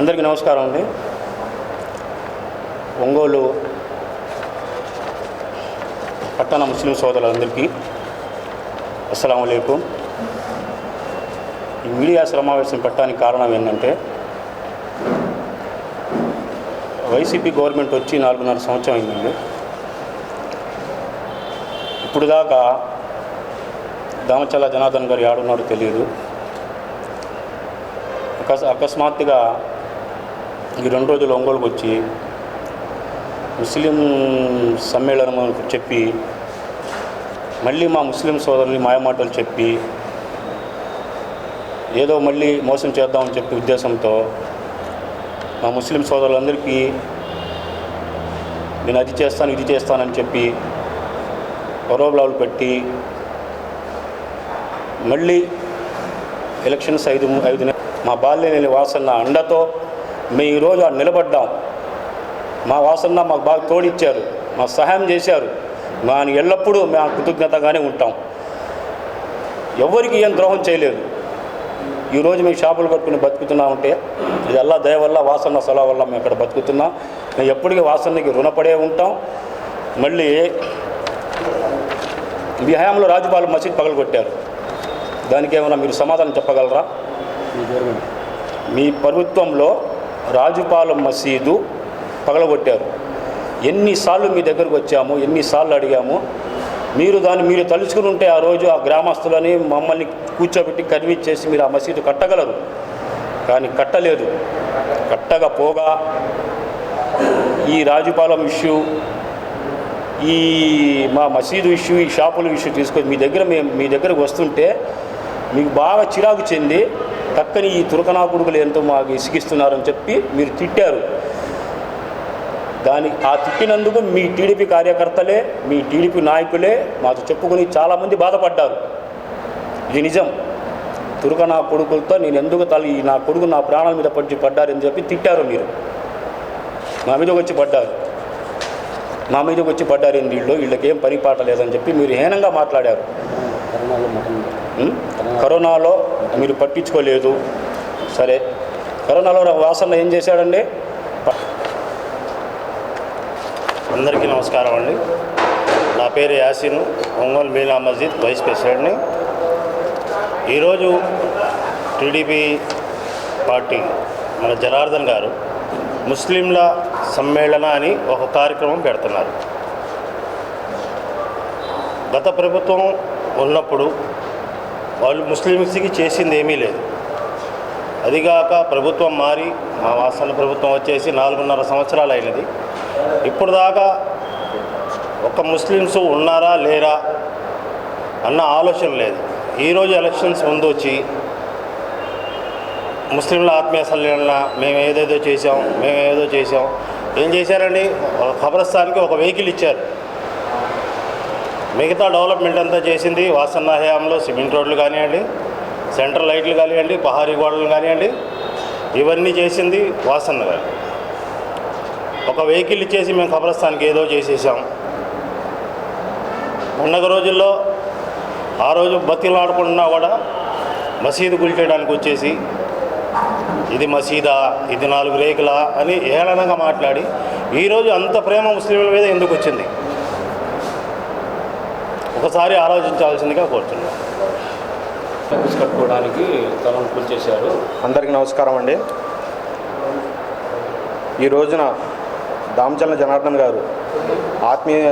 అందరికీ నమస్కారం అండి. ఒంగోలు పట్టణ ముస్లిం సోదరులందరికీ అస్సలం అయికం ఈ మీడియా సమావేశం పెట్టడానికి కారణం ఏంటంటే వైసీపీ గవర్నమెంట్ వచ్చి నాలుగున్నర సంవత్సరం అయిందండి. ఇప్పుడు దాకా దామచల్ల జనార్దన్ గారు ఆడున్నాడో తెలియదు. అకస్ అకస్మాత్తుగా ఈ రెండు రోజులు ఒంగోలుకు వచ్చి ముస్లిం సమ్మేళనం చెప్పి మళ్ళీ మా ముస్లిం సోదరుని మాయమాటలు చెప్పి ఏదో మళ్ళీ మోసం చేద్దామని చెప్పి ఉద్దేశంతో మా ముస్లిం సోదరులందరికీ నేను అది చేస్తాను ఇది చేస్తానని చెప్పి పరోబ్లాలు పెట్టి మళ్ళీ ఎలక్షన్స్ ఐదు ఐదు మా బాల్య వాసన్న అండతో మేము ఈరోజు ఆడ నిలబడ్డాం. మా వాసన మాకు బాగా తోడిచ్చారు. మాకు సహాయం చేశారు. మా ఎల్లప్పుడూ మేము కృతజ్ఞతగానే ఉంటాం. ఎవరికి ఏం ద్రోహం చేయలేదు. ఈరోజు మేము షాపులు కట్టుకుని బతుకుతున్నామంటే ఇది అల్లా దయ వల్ల వాసన సొల వల్ల మేము ఇక్కడ బతుకుతున్నాం. మేము ఎప్పటికీ వాసనకి రుణపడే ఉంటాం. మళ్ళీ మీ హయాంలో రాజుపాలెం మసీద్ పగలగొట్టారు. దానికి ఏమైనా మీరు సమాధానం చెప్పగలరా? మీ ప్రభుత్వంలో రాజుపాలెం మసీదు పగలగొట్టారు. ఎన్నిసార్లు మీ దగ్గరకు వచ్చాము ఎన్నిసార్లు అడిగాము మీరు దాన్ని మీరు తలుచుకుని ఉంటే ఆ రోజు ఆ గ్రామస్తులని మమ్మల్ని కూర్చోబెట్టి కన్విన్స్ చేసి మీరు ఆ మసీదు కట్టగలరు. కానీ కట్టలేదు. కట్టకపోగా ఈ రాజుపాలెం ఇష్యూ ఈ మా మసీదు ఇష్యూ ఈ షాపుల ఇష్యూ తీసుకొని మీ దగ్గర మేము మీ దగ్గరకు వస్తుంటే మీకు బాగా చిరాకు చెంది పక్కని ఈ తురకనా కొడుకులు ఎంతో మాకు ఇసిగిస్తున్నారని చెప్పి మీరు తిట్టారు. దాని ఆ తిట్టినందుకు మీ టీడీపీ కార్యకర్తలే మీ టీడీపీ నాయకులే మాకు చెప్పుకుని చాలామంది బాధపడ్డారు. ఇది నిజం. తురకనా కొడుకులతో నేను ఎందుకు తల ఈ నా కొడుకు నా ప్రాణాల మీద పడి పడ్డారని చెప్పి తిట్టారు మీరు. మా మీదకి వచ్చి పడ్డారు. మా మీదకి వచ్చి పడ్డారు వీళ్ళు? వీళ్ళకి ఏం పరిపాట లేదని చెప్పి మీరు హీనంగా మాట్లాడారు. కరోనాలో మీరు పట్టించుకోలేదు. సరే. కరోనాలో వాసన్న ఏం చేశాడండి? అందరికీ నమస్కారం అండి. నా పేరు యాసిన్. ఒంగోలు మీనా మస్జిద్ వైస్ ప్రెసిడెంట్ని. ఈరోజు టీడీపీ పార్టీ మన జనార్దన్ గారు ముస్లింల సమ్మేళన అని ఒక కార్యక్రమం పెడుతున్నారు. గత ప్రభుత్వం ఉన్నప్పుడు వాళ్ళు ముస్లిమ్స్కి చేసింది ఏమీ లేదు. అదిగాక ప్రభుత్వం మారి మా వాసన ప్రభుత్వం వచ్చేసి నాలుగున్నర సంవత్సరాలు అయినది. ఇప్పుడు దాకా ఒక ముస్లిమ్స్ ఉన్నారా లేరా అన్న ఆలోచన లేదు. ఈరోజు ఎలక్షన్స్ ముందు వచ్చి ముస్లింల ఆత్మీయ సల్లిన మేము ఏదేదో చేసాం మేము ఏదో చేసాం ఏం చేశారండి? ఒక ఒక వెహికల్ ఇచ్చారు. మిగతా డెవలప్మెంట్ అంతా చేసింది వాసన్న హయాంలో సిమెంట్ రోడ్లు కానివ్వండి సెంట్రల్ లైట్లు కానివ్వండి పహారీ గోడలు కానివ్వండి ఇవన్నీ చేసింది వాసన్న గారు. ఒక వెహికల్ ఇచ్చేసి మేము కబ్రస్థానికి ఏదో చేసేసాం. పండగ రోజుల్లో ఆ రోజు బతిలాడుకుంటున్నా కూడా మసీదు కూల్చేయడానికి వచ్చేసి ఇది మసీదా ఇది నాలుగు రేకులా అని ఏళనగా మాట్లాడి ఈరోజు అంత ప్రేమ ముస్లింల మీద ఎందుకు వచ్చింది? ఒకసారి ఆలోచించాల్సిందిగా కోరుతున్నాను. ఆఫీస్ కట్టుకోవడానికి తలను చేశారు. అందరికీ నమస్కారం అండి. ఈ రోజున దామచల్ల జనార్దన్ గారు ఆత్మీయ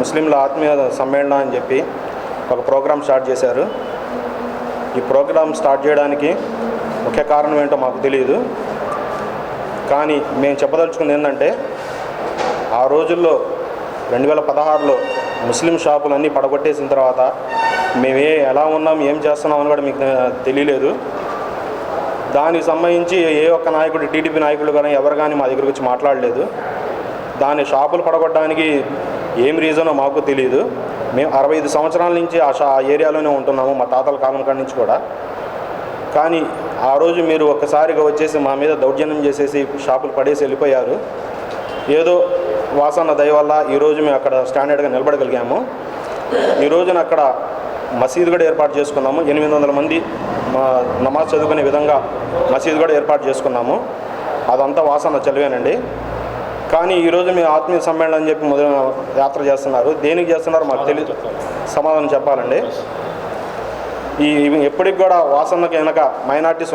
ముస్లింల ఆత్మీయ సమ్మేళన అని చెప్పి ఒక ప్రోగ్రాం స్టార్ట్ చేశారు. ఈ ప్రోగ్రాం స్టార్ట్ చేయడానికి ముఖ్య కారణం ఏంటో మాకు తెలియదు కానీ మేము చెప్పదలుచుకుంది ఏంటంటే ఆ రోజుల్లో రెండు వేల పదహారులో ముస్లిం షాపులన్నీ పడగొట్టేసిన తర్వాత మేమే ఎలా ఉన్నాం ఏం చేస్తున్నాం అని కూడా మీకు తెలియలేదు. దానికి సంబంధించి ఏ ఒక్క నాయకుడు టీడీపీ నాయకులు కానీ ఎవరు కానీ మా దగ్గరకు వచ్చి మాట్లాడలేదు. దాని షాపులు పడగొట్టడానికి ఏం రీజనో మాకు తెలియదు మేము అరవై ఐదు సంవత్సరాల నుంచి ఆ షా ఆ ఏరియాలోనే ఉంటున్నాము మా తాతల కాలం కాడి నుంచి కూడా. కానీ ఆ రోజు మీరు ఒక్కసారిగా వచ్చేసి మా మీద దౌర్జన్యం చేసేసి షాపులు పడేసి వెళ్ళిపోయారు. ఏదో వాసన దయ వల్ల ఈరోజు మేము అక్కడ స్టాండర్డ్గా నిలబడగలిగాము. ఈ రోజున అక్కడ మసీదు కూడా ఏర్పాటు చేసుకున్నాము. ఎనిమిది వందల మంది మా నమాజ్ చదువుకునే విధంగా మసీదు కూడా ఏర్పాటు చేసుకున్నాము. అదంతా వాసన చలివేనండి. కానీ ఈరోజు మీ ఆత్మీయ సమ్మేళనం అని చెప్పి మొదలు యాత్ర చేస్తున్నారు. దేనికి చేస్తున్నారు? మాకు తెలియదు సమాధానం చెప్పాలండి. ఈ ఎప్పటికి కూడా వాసనకి వెనక మైనార్టీస్